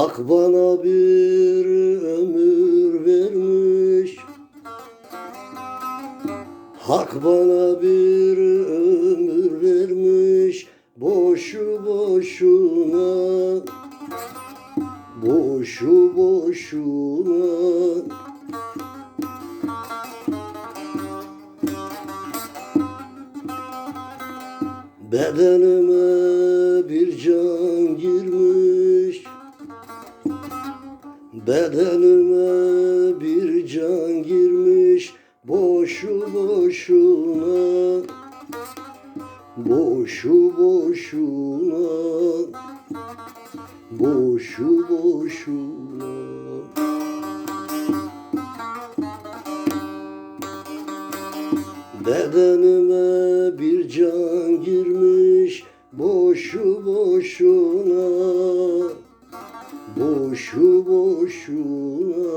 Hak bana bir ömür vermiş. Hak bana bir ömür vermiş. Boşu boşuna Boşu boşuna. Bedenime bir can girmiş Bedenime bir can girmiş Boşu boşuna. Boşu boşuna. Boşu boşuna. Bedenime bir can girmiş boşu boşuna Boşu boşuna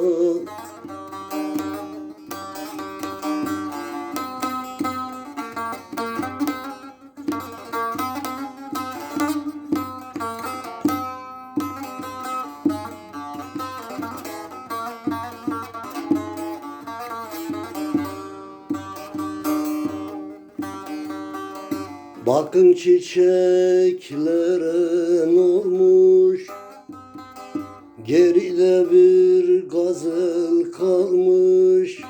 Bakın çiçeklere olmuş Geride bir gazel kalmış.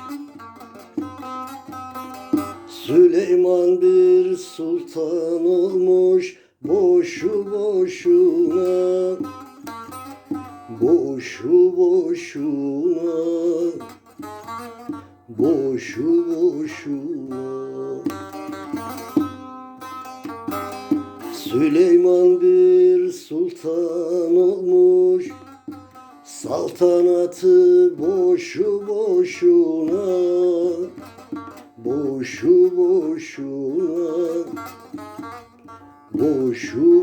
Süleyman bir sultan olmuş Boşu boşuna. Boşu boşuna. Boşu boşuna. Süleyman bir sultan olmuş Saltanatı boşu boşuna Boşu boşuna Boşu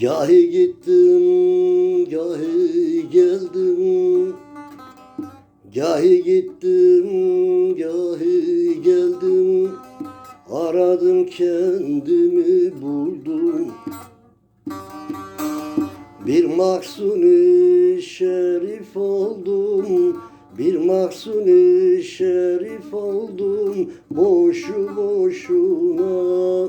Gahi gittim, gahi geldim. Gahi gittim, gahi geldim. Aradım kendimi buldum. Bir mahsuni şerif oldum. Bir mahsuni şerif oldum Boşu boşuna